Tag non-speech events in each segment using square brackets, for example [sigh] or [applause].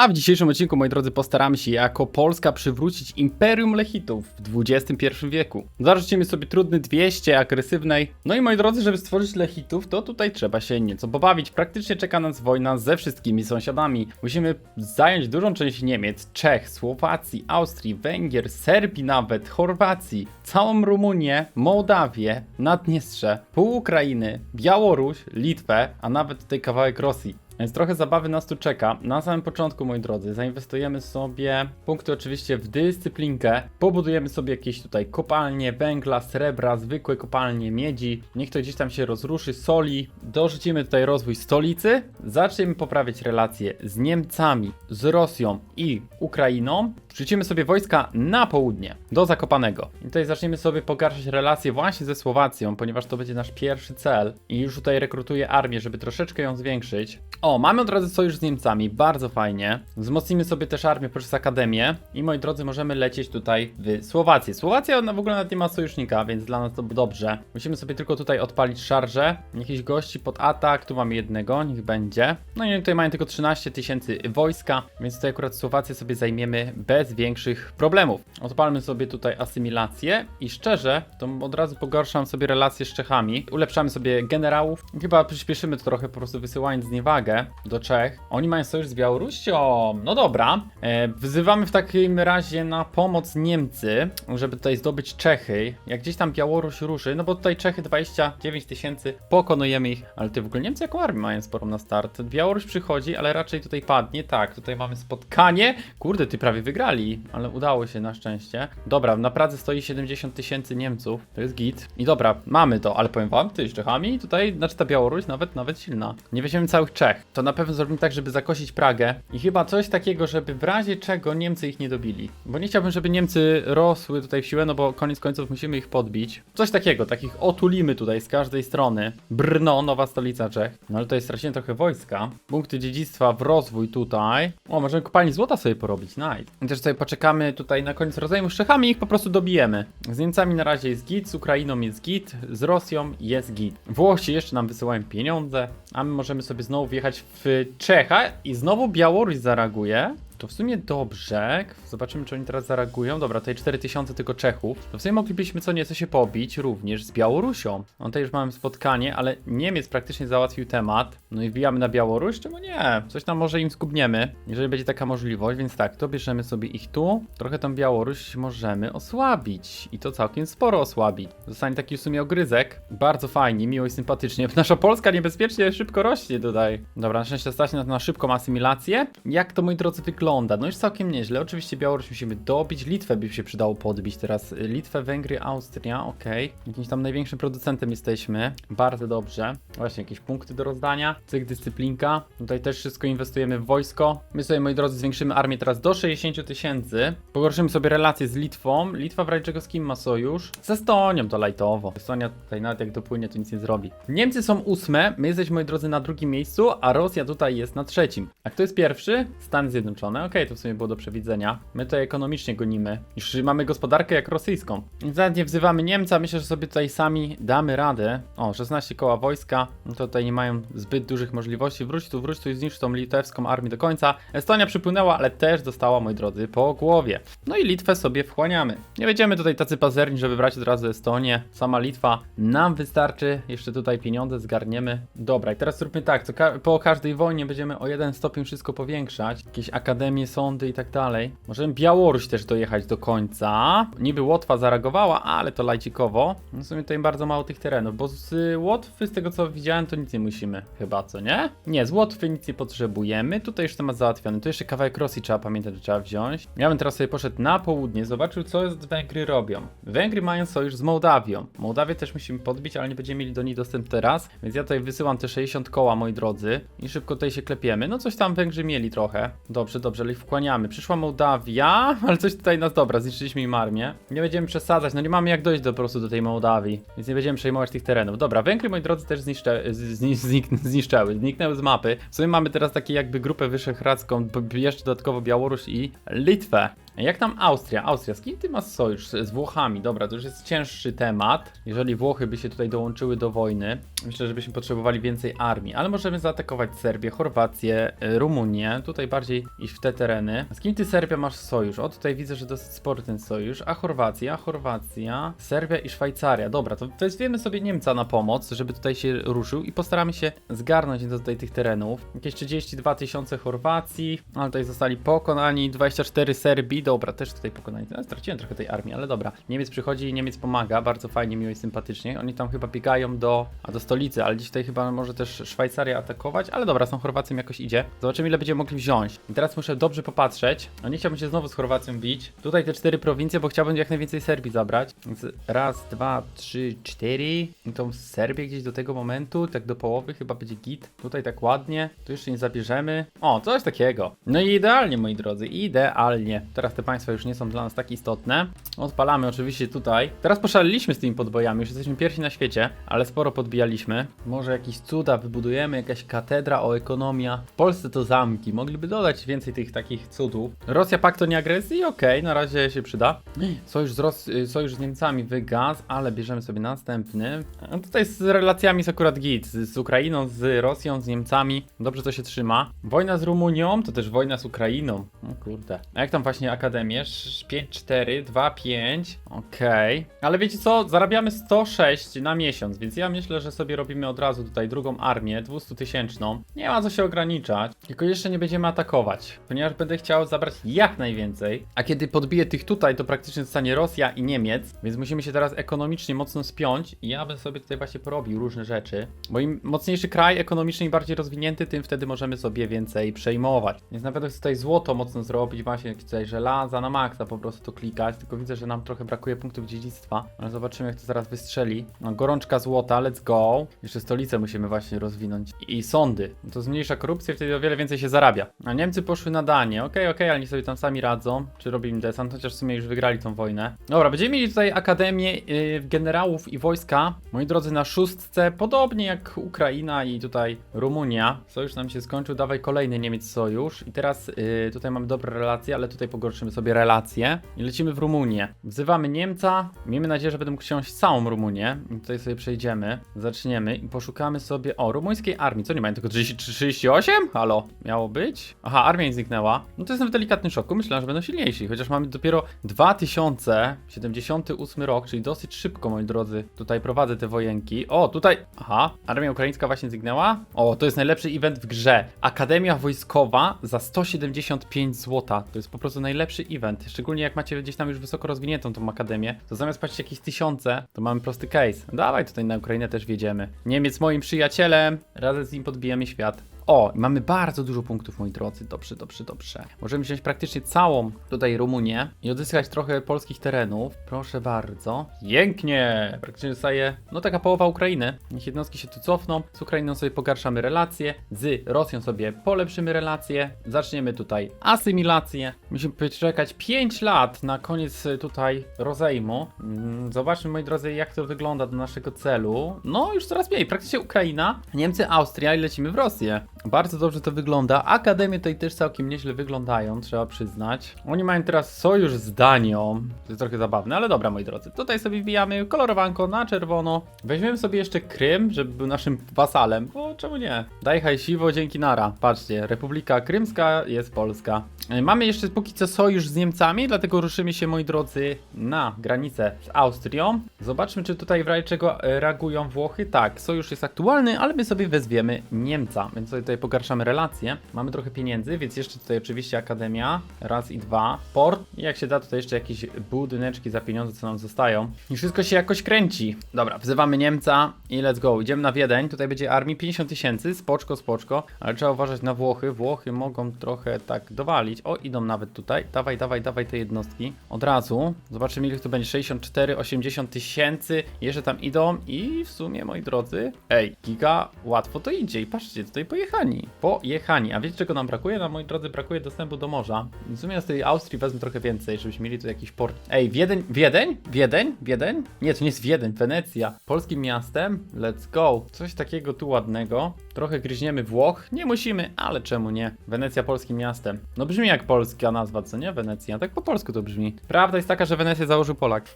A w dzisiejszym odcinku, moi drodzy, postaramy się jako Polska przywrócić Imperium Lechitów w XXI wieku. Zarzucimy sobie trudny 200 agresywnej. No i moi drodzy, żeby stworzyć Lechitów, to tutaj trzeba się nieco pobawić. Praktycznie czeka nas wojna ze wszystkimi sąsiadami. Musimy zająć dużą część Niemiec, Czech, Słowacji, Austrii, Węgier, Serbii nawet, Chorwacji, całą Rumunię, Mołdawię, Naddniestrze, pół Ukrainy, Białoruś, Litwę, a nawet tutaj kawałek Rosji. Więc trochę zabawy nas tu czeka. Na samym początku, moi drodzy, zainwestujemy sobie punkty oczywiście w dyscyplinkę. Pobudujemy sobie jakieś tutaj kopalnie węgla, srebra, zwykłe kopalnie miedzi. Niech to gdzieś tam się rozruszy, soli. Dorzucimy tutaj rozwój stolicy. Zaczniemy poprawiać relacje z Niemcami, z Rosją i Ukrainą. Wrzucimy sobie wojska na południe, do Zakopanego. I tutaj zaczniemy sobie pogarszać relacje właśnie ze Słowacją, ponieważ to będzie nasz pierwszy cel. I już tutaj rekrutuję armię, żeby troszeczkę ją zwiększyć. O, mamy od razu sojusz z Niemcami, bardzo fajnie. Wzmocnimy sobie też armię poprzez Akademię. I moi drodzy, możemy lecieć tutaj w Słowację. Słowacja ona w ogóle nawet nie ma sojusznika, więc dla nas to dobrze. Musimy sobie tylko tutaj odpalić szarże. Jakichś gości pod atak, tu mamy jednego, niech będzie. No i tutaj mają tylko 13 tysięcy wojska, więc tutaj akurat Słowację sobie zajmiemy bez większych problemów. Odpalmy sobie tutaj asymilację i szczerze, to od razu pogarszam sobie relacje z Czechami. Ulepszamy sobie generałów. Chyba przyspieszymy to trochę po prostu wysyłając zniewagę do Czech. Oni mają sojusz z Białorusią. No dobra. E, wzywamy w takim razie na pomoc Niemcy, żeby tutaj zdobyć Czechy. Jak gdzieś tam Białoruś ruszy, no bo tutaj Czechy 29 tysięcy, pokonujemy ich. Ale ty w ogóle Niemcy jaką armię mają sporą na start? Białoruś przychodzi, ale raczej tutaj padnie. Tak, tutaj mamy spotkanie. Kurde, ty prawie wygrali, ale udało się na szczęście. Dobra, na Pradze stoi 70 tysięcy Niemców. To jest git. I dobra, mamy to, ale powiem wam, ty z Czechami tutaj, znaczy ta Białoruś nawet, nawet silna. Nie weźmiemy całych Czech. To na pewno zrobimy tak, żeby zakosić Pragę. I chyba coś takiego, żeby w razie czego Niemcy ich nie dobili. Bo nie chciałbym, żeby Niemcy rosły tutaj w siłę, no bo koniec końców musimy ich podbić. Coś takiego, takich otulimy tutaj z każdej strony. Brno, nowa stolica Czech. No ale tutaj stracimy trochę wojska. Punkty dziedzictwa w rozwój tutaj. O, możemy kopalni złota sobie porobić, nice. I też sobie poczekamy tutaj na koniec rozejmu z Czechami i ich po prostu dobijemy. Z Niemcami na razie jest git, z Ukrainą jest git, z Rosją jest git. Włosi jeszcze nam wysyłają pieniądze, a my możemy sobie znowu wjechać w Czecha i znowu Białoruś zareaguje. To w sumie dobrze. Zobaczymy, czy oni teraz zareagują. Dobra, tutaj 4000 tylko Czechów. To w sumie moglibyśmy co nieco się pobić również z Białorusią. No tutaj już mamy spotkanie, ale Niemiec praktycznie załatwił temat. No i wbijamy na Białoruś, czemu nie? Coś tam może im zgubniemy, jeżeli będzie taka możliwość, więc tak, to bierzemy sobie ich tu. Trochę tą Białoruś możemy osłabić. I to całkiem sporo osłabić. Zostanie taki w sumie ogryzek. Bardzo fajnie, miło i sympatycznie. [laughs] Nasza Polska niebezpiecznie szybko rośnie tutaj. Dobra, na szczęście stać na, szybką asymilację. Jak to, moi drodzy, wygląda? No już całkiem nieźle. Oczywiście Białoruś musimy dobić. Litwę by się przydało podbić teraz. Litwę, Węgry, Austria, okej. Jakimś tam największym producentem jesteśmy. Bardzo dobrze. Właśnie, jakieś punkty do rozdania. Cyk, dyscyplinka. Tutaj też wszystko inwestujemy w wojsko. My sobie, moi drodzy, zwiększymy armię teraz do 60 tysięcy. Pogorszymy sobie relacje z Litwą. Litwa w razie czego z kim ma sojusz? Z Estonią to lajtowo. Estonia tutaj nawet jak dopłynie, to nic nie zrobi. Niemcy są ósme, my jesteśmy, moi drodzy, na drugim miejscu, a Rosja tutaj jest na trzecim. A kto jest pierwszy? Stany Zjednoczone. Okej, to w sumie było do przewidzenia. My tutaj ekonomicznie gonimy. Już mamy gospodarkę jak rosyjską. Nawet nie wzywamy Niemca, myślę, że sobie tutaj sami damy radę. O, 16 koła wojska. No to tutaj nie mają zbyt dużych możliwości. Wróć tu, wróć tu i zniszcz tą litewską armię do końca. Estonia przypłynęła, ale też dostała, moi drodzy, po głowie. No i Litwę sobie wchłaniamy. Nie będziemy tutaj tacy pazerni, żeby brać od razu Estonię. Sama Litwa nam wystarczy. Jeszcze tutaj pieniądze zgarniemy. Dobra, i teraz zróbmy tak, co ka po każdej wojnie będziemy o jeden stopień wszystko powiększać. Jakieś akademie, sądy i tak dalej. Możemy Białoruś też dojechać do końca. Niby Łotwa zareagowała, ale to lajcikowo. No w sumie tutaj bardzo mało tych terenów, bo z Łotwy, z tego co widziałem, to nic nie musimy. Chyba, co nie? Nie, z Łotwy nic nie potrzebujemy. Tutaj już temat załatwiony. Tu jeszcze kawałek Rosji trzeba pamiętać, że trzeba wziąć. Ja bym teraz sobie poszedł na południe, zobaczył co Węgry robią. Węgry mają sojusz z Mołdawią. Mołdawię też musimy podbić, ale nie będziemy mieli do niej dostęp teraz, więc ja tutaj wysyłam te 60 koła, moi drodzy. I szybko tutaj się klepiemy. No coś tam Węgrzy mieli trochę. Dobrze, dobrze, ich wkłaniamy. Przyszła Mołdawia, [laughs] ale coś tutaj nas dobra, zniszczyliśmy im armię. Nie będziemy przesadzać, no nie mamy jak dojść do, po prostu do tej Mołdawii, więc nie będziemy przejmować tych terenów. Dobra, Węgry, moi drodzy, też zniszcze, zni, znik, zniszczały, zniknęły z mapy. W sumie mamy teraz takie jakby grupę wyszehradzką, jeszcze dodatkowo Białoruś i Litwę. Jak tam Austria? Austria, z kim ty masz sojusz? Z Włochami, dobra, to już jest cięższy temat. Jeżeli Włochy by się tutaj dołączyły do wojny, myślę, że byśmy potrzebowali więcej armii, ale możemy zaatakować Serbię, Chorwację, y, Rumunię, tutaj bardziej iść w te tereny. Z kim ty Serbia masz sojusz? O, tutaj widzę, że dosyć spory ten sojusz. A Chorwacja, Chorwacja, Serbia i Szwajcaria. Dobra, to weźmiemy sobie Niemca na pomoc, żeby tutaj się ruszył i postaramy się zgarnąć do tutaj tych terenów. Jakieś 32 tysiące Chorwacji, ale tutaj zostali pokonani, 24 Serbii, dobra, też tutaj pokonani. No, straciłem trochę tej armii, ale dobra. Niemiec przychodzi i Niemiec pomaga, bardzo fajnie, miło i sympatycznie. Oni tam chyba biegają do, a do stolicy, ale dziś tutaj chyba może też Szwajcaria atakować, ale dobra, z Chorwacją jakoś idzie. Zobaczymy ile będziemy mogli wziąć. I teraz muszę dobrze popatrzeć. No nie chciałbym się znowu z Chorwacją bić. Tutaj te cztery prowincje, bo chciałbym jak najwięcej Serbii zabrać. Więc raz, dwa, trzy, cztery. I tą Serbię gdzieś do tego momentu, tak do połowy chyba będzie git. Tutaj tak ładnie. Tu jeszcze nie zabierzemy. O, coś takiego. No i idealnie, moi drodzy, idealnie. Teraz te państwa już nie są dla nas tak istotne. Odpalamy oczywiście tutaj. Teraz poszaleliśmy z tymi podbojami, już jesteśmy pierwsi na świecie, ale sporo podbijaliśmy. Może jakieś cuda wybudujemy, jakaś katedra o ekonomia. W Polsce to zamki, mogliby dodać więcej tych takich cudów. Rosja pakt o nieagresji, okej, na razie się przyda. Sojusz z, Ros y, sojusz z Niemcami wygaz, ale bierzemy sobie następny. A tutaj z relacjami jest akurat git, z, z Ukrainą, z Rosją, z Niemcami. Dobrze to się trzyma. Wojna z Rumunią, to też wojna z Ukrainą. O kurde. A jak tam właśnie akademię? 5-4, 2-5. Okej. Ale wiecie co? Zarabiamy 106 na miesiąc, więc ja myślę, że sobie robimy od razu tutaj drugą armię, 200 tysięczną. Nie ma co się ograniczać. Tylko jeszcze nie będziemy atakować, ponieważ będę chciał zabrać jak najwięcej. A kiedy podbiję tych tutaj, to praktycznie zostanie Rosja i Niemiec, więc musimy się teraz ekonomicznie mocno spiąć. I ja bym sobie tutaj właśnie porobił różne rzeczy. Bo im mocniejszy kraj, ekonomicznie i bardziej rozwinięty, tym wtedy możemy sobie więcej przejmować. Więc nawet chcę tutaj złoto mocno zrobić, właśnie tutaj żelaza na maksa po prostu to klikać. Tylko widzę, że nam trochę brakuje punktów dziedzictwa. Ale zobaczymy, jak to zaraz wystrzeli. No, gorączka złota, let's go. Jeszcze stolicę musimy właśnie rozwinąć. I sądy. No to zmniejsza korupcję, wtedy o wiele więcej się zarabia. A Niemcy poszły na Danię. Okej, okej, ale oni sobie tam sami radzą. Czy robimy desant, chociaż w sumie już wygrali tą wojnę. Dobra, będziemy mieli tutaj akademię yy, generałów i wojska. Moi drodzy, na szóstce, podobnie jak Ukraina i tutaj Rumunia. Sojusz nam się skończył, dawaj kolejny Niemiec sojusz. I teraz yy, tutaj mamy dobre relacje, ale tutaj pogorszymy sobie relacje. I lecimy w Rumunię. Wzywamy Niemca. Miejmy nadzieję, że będę mógł wsiąść całą Rumunię. I tutaj sobie przejdziemy. Zaczniemy i poszukamy sobie. O, rumuńskiej armii. Co nie mają tylko 33, 38? Halo, miało być? Aha, armia im zniknęła. No to jestem w delikatnym szoku. Myślałem, że będą silniejsi. Chociaż mamy dopiero 2078 rok, czyli dosyć szybko, moi drodzy. Tutaj prowadzę te wojenki. O, tutaj. Aha, armia ukraińska właśnie zniknęła. O, to jest najlepszy event w grze. Akademia Wojskowa za 175 zł. To jest po prostu najlepszy event. Szczególnie jak macie gdzieś tam już wysoko rozwiniętą tą akademię, to zamiast płacić jakieś tysiące, to mamy prosty case. Dawaj tutaj na Ukrainę też wjedziemy. Niemiec moim przyjacielem, razem z nim podbijemy świat. O, mamy bardzo dużo punktów, moi drodzy. Dobrze, dobrze, dobrze. Możemy wziąć praktycznie całą tutaj Rumunię i odzyskać trochę polskich terenów. Proszę bardzo. Pięknie! Praktycznie zostaje, no taka połowa Ukrainy. Niech jednostki się tu cofną. Z Ukrainą sobie pogarszamy relacje. Z Rosją sobie polepszymy relacje. Zaczniemy tutaj asymilację. Musimy poczekać 5 lat na koniec tutaj rozejmu. Mm, Zobaczmy, moi drodzy, jak to wygląda do naszego celu. No, już coraz mniej. Praktycznie Ukraina, Niemcy, Austria i lecimy w Rosję. Bardzo dobrze to wygląda. Akademie tutaj też całkiem nieźle wyglądają, trzeba przyznać. Oni mają teraz sojusz z Danią. To jest trochę zabawne, ale dobra, moi drodzy. Tutaj sobie wbijamy kolorowanko na czerwono. Weźmiemy sobie jeszcze Krym, żeby był naszym wasalem. Bo czemu nie? Daj hajsiwo, dzięki nara. Patrzcie, Republika Krymska jest Polska. E, Mamy jeszcze póki co sojusz z Niemcami, dlatego ruszymy się, moi drodzy, na granicę z Austrią. Zobaczmy, czy tutaj w razie czego e, reagują Włochy. Tak, sojusz jest aktualny, ale my sobie wezwiemy Niemca, więc sobie tutaj pogarszamy relacje. Mamy trochę pieniędzy, więc jeszcze tutaj oczywiście Akademia, raz i dwa. Port i jak się da, tutaj jeszcze jakieś budyneczki za pieniądze, co nam zostają. I wszystko się jakoś kręci. Dobra, wzywamy Niemca i let's go. Idziemy na Wiedeń, tutaj będzie armii 50 tysięcy, spoczko, spoczko, ale trzeba uważać na Włochy. Włochy mogą trochę tak dowalić. O, idą nawet tutaj. Dawaj, dawaj, dawaj te jednostki. Od razu. Zobaczymy, ile to będzie. 64, 80 tysięcy. Jeszcze tam idą i w sumie, moi drodzy, ej, giga, łatwo to idzie. I patrzcie, tutaj pojechani. Pojechani. A wiecie, czego nam brakuje? Nam, moi drodzy, brakuje dostępu do morza. W sumie z tej Austrii wezmę trochę więcej, żebyśmy mieli tu jakiś port. Ej, Wiedeń, Wiedeń? Wiedeń? Wiedeń? Nie, to nie jest Wiedeń, Wenecja. Polskim miastem? Let's go. Coś takiego tu ładnego. Trochę gryźniemy Włoch. Nie musimy, ale czemu nie? Wenecja polskim miastem. No brzmi jak polska nazwa, co nie? Wenecja. Tak po polsku to brzmi. Prawda jest taka, że Wenecję założył Polak.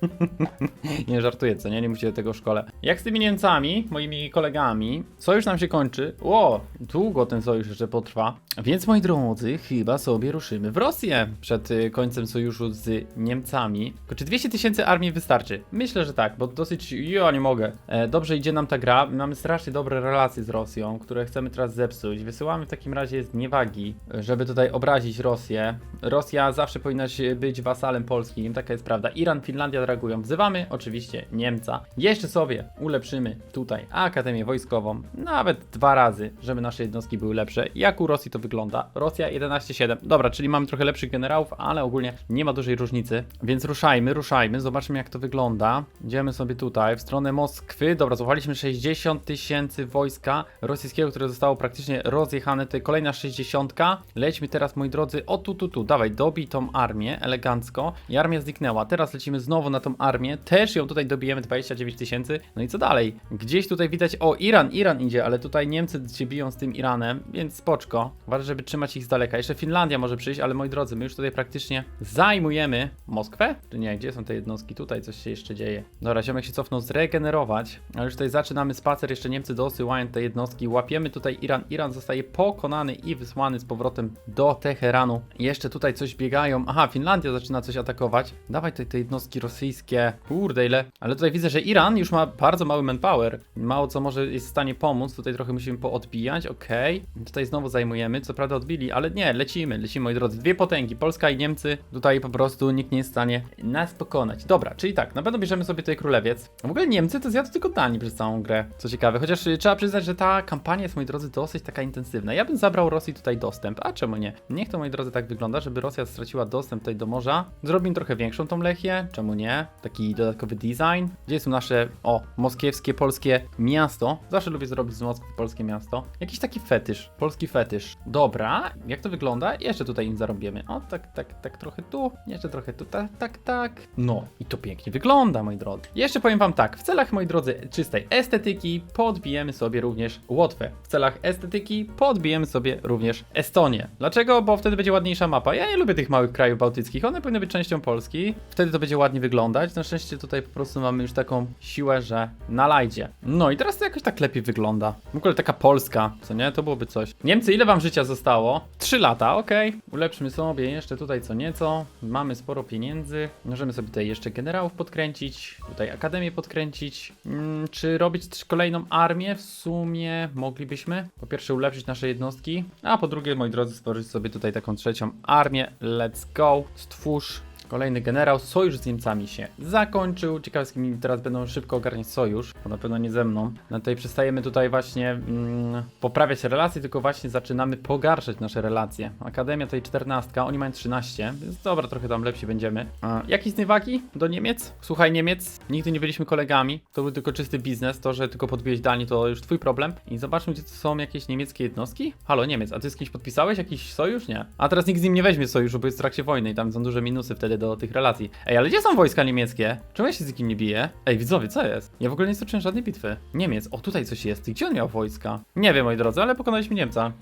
[laughs] nie żartuję, co nie? Nie musicie tego w szkole. Jak z tymi Niemcami, moimi kolegami, sojusz nam się kończy. Ło, długo ten sojusz jeszcze potrwa. Więc moi drodzy, chyba sobie ruszymy w Rosję przed y, końcem sojuszu z Niemcami. Tylko czy 200 tysięcy armii wystarczy? Myślę, że tak, bo dosyć. Ja nie mogę. E, dobrze idzie nam ta gra. Mamy strasznie dobre relacje z Rosją, które chcemy teraz zepsuć. Wysyłamy w takim razie zniewagi, żeby tutaj obrazić Rosję. Rosja zawsze powinna być wasalem polskim, taka jest prawda. Iran, Finlandia reagują. Wzywamy oczywiście Niemca. Jeszcze sobie ulepszymy tutaj Akademię Wojskową, nawet dwa razy, żeby nasze jednostki były lepsze. Jak u Rosji to wygląda? Rosja 11-7. Dobra, czyli mamy trochę lepszych generałów, ale ogólnie nie ma dużej różnicy. Więc ruszajmy, ruszajmy, zobaczmy jak to wygląda. Idziemy sobie tutaj w stronę Moskwy. Dobra, złapaliśmy 60 tysięcy wojska rosyjskiego, które zostało praktycznie rozjechane. Tutaj kolejna 60. Lećmy teraz, moi drodzy, o tu, tu, tu. Dawaj, dobij tą armię elegancko. I armia zniknęła. Teraz lecimy znowu na tą armię. Też ją tutaj dobijemy 29 tysięcy. No i co dalej? Gdzieś tutaj widać, o Iran, Iran idzie, ale tutaj Niemcy się biją z tym Iranem, więc spoczko. Ważne, żeby trzymać ich z daleka. Jeszcze Finlandia może przyjść, ale moi drodzy, my już tutaj praktycznie zajmujemy Moskwę? Czy nie? Gdzie są te jednostki? Tutaj coś się jeszcze dzieje. Dobra, ziomek się cofnął zregenerować, ale już tutaj zaczynamy spacer, jeszcze Niemcy dosyłają te jednostki, łapiemy tutaj Iran, Iran zostaje pokonany i wysłany z powrotem do Teheranu. Jeszcze tutaj coś biegają, aha, Finlandia zaczyna coś atakować. Dawaj tutaj te jednostki rosyjskie, kurde ile, ale tutaj widzę, że Iran już ma bardzo mały manpower, mało co może jest w stanie pomóc, tutaj trochę musimy poodbijać, okej. Tutaj znowu zajmujemy, co prawda odbili, ale nie, lecimy, lecimy moi drodzy, dwie potęgi, Polska i Niemcy, tutaj po prostu nikt nie jest w stanie nas pokonać. Dobra, czyli tak, na pewno bierzemy sobie tutaj królewiec. W ogóle Niemcy to zjadł tylko Danii przez całą grę, co ciekawe, chociaż trzeba przyznać, że ta kampania jest, moi drodzy, dosyć taka intensywna. Ja bym zabrał Rosji tutaj dostęp, a czemu nie? Niech to, moi drodzy, tak wygląda, żeby Rosja straciła dostęp tutaj do morza. Zrobimy trochę większą tą Lechię, czemu nie? Taki dodatkowy design. Gdzie tu nasze, o, moskiewskie, polskie miasto? Zawsze lubię zrobić z Moskwy polskie miasto. Jakiś taki fetysz, polski fetysz. Dobra, jak to wygląda? Jeszcze tutaj im zarobimy. O, tak, tak, tak, trochę tu, jeszcze trochę tu, tak, tak, tak. No, i to pięknie wygląda, moi drodzy. Jeszcze powiem wam tak, w celach, moi drodzy, czystej estetyki podbijemy sobie również Łotwę. W celach estetyki podbijemy sobie również Estonię. Dlaczego? Bo wtedy będzie ładniejsza mapa. Ja nie lubię tych małych krajów bałtyckich, one powinny być częścią Polski. Wtedy to będzie ładnie wyglądać. Na szczęście tutaj po prostu mamy już taką siłę, że na lajdzie. No i teraz to jakoś tak lepiej wygląda. W ogóle taka Polska, co nie? To byłoby coś. Niemcy, ile wam życia zostało? Trzy lata, okej. Ulepszmy sobie jeszcze tutaj co nieco. Mamy sporo pieniędzy. Możemy sobie tutaj jeszcze generałów podkręcić. Tutaj akademię podkręcić. Mm, czy robić kolejną armię? W sumie moglibyśmy. Po pierwsze ulepszyć nasze jednostki, a po drugie, moi drodzy, stworzyć sobie tutaj taką trzecią armię. Let's go. Stwórz Kolejny generał, sojusz z Niemcami się zakończył. Ciekawe z kim teraz będą szybko ogarniać sojusz, bo na pewno nie ze mną. No tutaj przestajemy tutaj właśnie mm, poprawiać relacje, tylko właśnie zaczynamy pogarszać nasze relacje. Akademia tutaj 14, oni mają 13, więc dobra, trochę tam lepsi będziemy. A, jakieś zniewagi do Niemiec? Słuchaj Niemiec, nigdy nie byliśmy kolegami, to był tylko czysty biznes, to, że tylko podbiłeś Danii to już twój problem. I zobaczmy, gdzie to są jakieś niemieckie jednostki. Halo Niemiec, a ty z kimś podpisałeś jakiś sojusz? Nie. A teraz nikt z nim nie weźmie sojuszu, bo jest w trakcie wojny i tam są duże minusy wtedy do tych relacji. Ej, ale gdzie są wojska niemieckie? Czemu ja się z nikim nie biję? Ej, widzowie, co jest? Ja w ogóle nie stoczyłem żadnej bitwy. Niemiec, o tutaj coś jest. Gdzie on miał wojska? Nie wiem, moi drodzy, ale pokonaliśmy Niemca.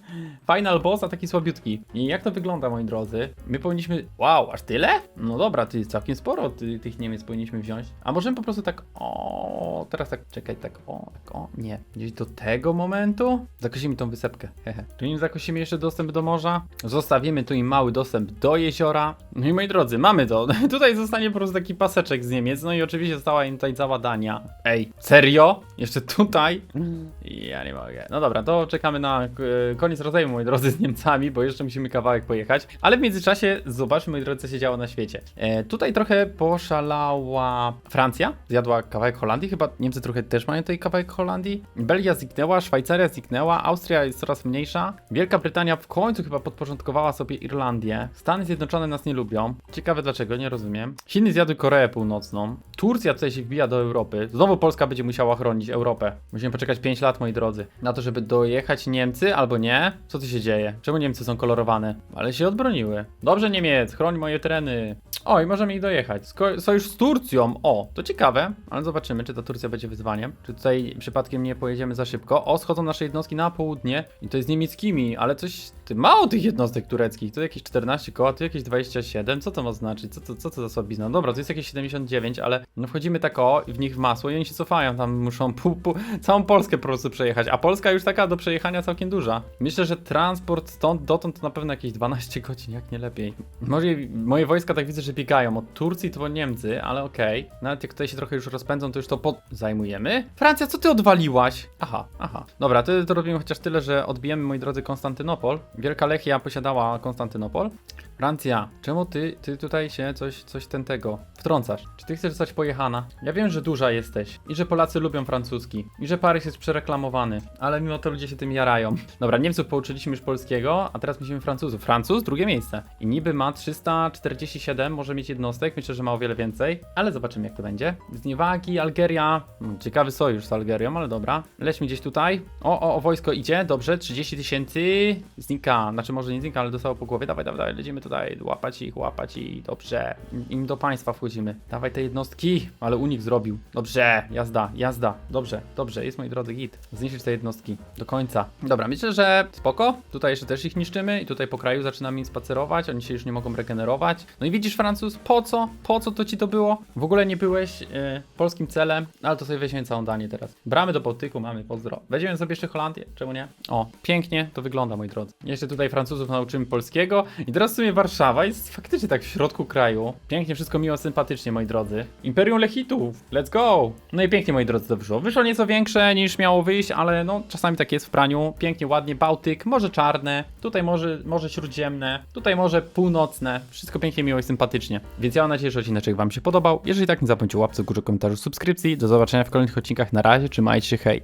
[laughs] Final boss, a taki słabiutki. I jak to wygląda, moi drodzy? My powinniśmy... Wow, aż tyle? No dobra, ty całkiem sporo ty, tych Niemiec powinniśmy wziąć. A możemy po prostu tak... O, teraz tak, czekaj, tak, o, tak, o, nie. Gdzieś do tego momentu? Zakosimy tą wysepkę, hehe. Tu im zakosimy jeszcze dostęp do morza. Zostawimy tu im mały dostęp do jeziora. No i moi drodzy, mamy to. [laughs] tutaj zostanie po prostu taki paseczek z Niemiec. No i oczywiście została im tutaj cała Dania. Ej, serio? Jeszcze tutaj? Ja nie mogę. No dobra, to czekamy na e, koniec rozejmu, moi drodzy, z Niemcami, bo jeszcze musimy kawałek pojechać. Ale w międzyczasie zobaczmy, moi drodzy, co się działo na świecie. E, tutaj trochę poszalała Francja, zjadła kawałek Holandii, chyba Niemcy trochę też mają tutaj kawałek Holandii. Belgia zniknęła, Szwajcaria zniknęła, Austria jest coraz mniejsza. Wielka Brytania w końcu chyba podporządkowała sobie Irlandię. Stany Zjednoczone nas nie lubią. Ciekawe dlaczego, nie rozumiem. Chiny zjadły Koreę Północną. Turcja tutaj się wbija do Europy. Znowu Polska będzie musiała chronić Europę. Musimy poczekać 5 lat, moi drodzy, na to, żeby dojechać Niemcy albo nie. Co tu się dzieje? Czemu Niemcy są kolorowane? Ale się odbroniły. Dobrze, Niemiec, chroń moje tereny. O, i możemy ich dojechać. Sko- sojusz z Turcją. O, to ciekawe, ale zobaczymy, czy ta Turcja będzie wyzwaniem. Czy tutaj przypadkiem nie pojedziemy za szybko. O, schodzą nasze jednostki na południe i to jest z niemieckimi, ale coś. Ty, mało tych jednostek tureckich. Tu jakieś 14 koła, tu jakieś 27. Co to ma znaczyć? Co to, co to za słabizna? Dobra, to jest jakieś 79, ale no wchodzimy tak o, w nich w masło i oni się cofają. Tam muszą [laughs] pół, pół, całą Polskę po prostu przejechać. A Polska już taka do przejechania całkiem duża. Myślę, że transport stąd dotąd to na pewno jakieś 12 godzin, jak nie lepiej. Może moje wojska tak widzę, że biegają od Turcji to Niemcy, ale okej. Nawet jak tutaj się trochę już rozpędzą, to już to pod... zajmujemy. Francja, co ty odwaliłaś? Aha, aha. Dobra, to, to robimy chociaż tyle, że odbijemy, moi drodzy, Konstantynopol. Wielka Lechia posiadała Konstantynopol. Francja, czemu ty, ty tutaj się coś, coś ten tego wtrącasz? Czy ty chcesz zostać pojechana? Ja wiem, że duża jesteś i że Polacy lubią francuski i że Paryż jest przereklamowany, ale mimo to ludzie się tym jarają. Dobra, Niemców pouczyliśmy już polskiego, a teraz musimy Francuzów. Francuz, drugie miejsce. I niby ma 347, może mieć jednostek, myślę, że ma o wiele więcej, ale zobaczymy jak to będzie. Zniewagi, Algeria, hmm, ciekawy sojusz z Algerią, ale dobra. Lećmy gdzieś tutaj. O, o, o, wojsko idzie, dobrze, 30 tysięcy. Znika, znaczy może nie znika, ale dostało po głowie. Dawaj, dawaj, dawaj, lecimy tutaj, łapać ich, łapać i dobrze. Im do państwa wchodzimy. Dawaj te jednostki, ale unik zrobił. Dobrze, jazda, jazda. Dobrze, dobrze, jest moi drodzy git. Zniszczyć te jednostki do końca. Dobra, myślę, że spoko. Tutaj jeszcze też ich niszczymy i tutaj po kraju zaczynamy im spacerować. Oni się już nie mogą regenerować. No i widzisz, Francuz, po co? Po co to ci to było? W ogóle nie byłeś e, polskim celem, ale to sobie weźmiemy całą Danię teraz. Bramy do Bałtyku mamy, pozdro. Weźmiemy sobie jeszcze Holandię, czemu nie? O, pięknie to wygląda, moi drodzy. Jeszcze tutaj Francuzów nauczymy polskiego i teraz w sumie Warszawa jest faktycznie tak w środku kraju. Pięknie, wszystko miło, sympatycznie, moi drodzy. Imperium Lechitów, let's go! No i pięknie, moi drodzy, to wyszło. Wyszło nieco większe niż miało wyjść, ale no czasami tak jest w praniu. Pięknie, ładnie, Bałtyk, morze czarne, tutaj morze, morze śródziemne, tutaj morze północne. Wszystko pięknie, miło i sympatycznie. Więc ja mam nadzieję, że odcinek wam się podobał. Jeżeli tak, nie zapomnijcie łapce górze, komentarzu, subskrypcji. Do zobaczenia w kolejnych odcinkach. Na razie, trzymajcie się, hej!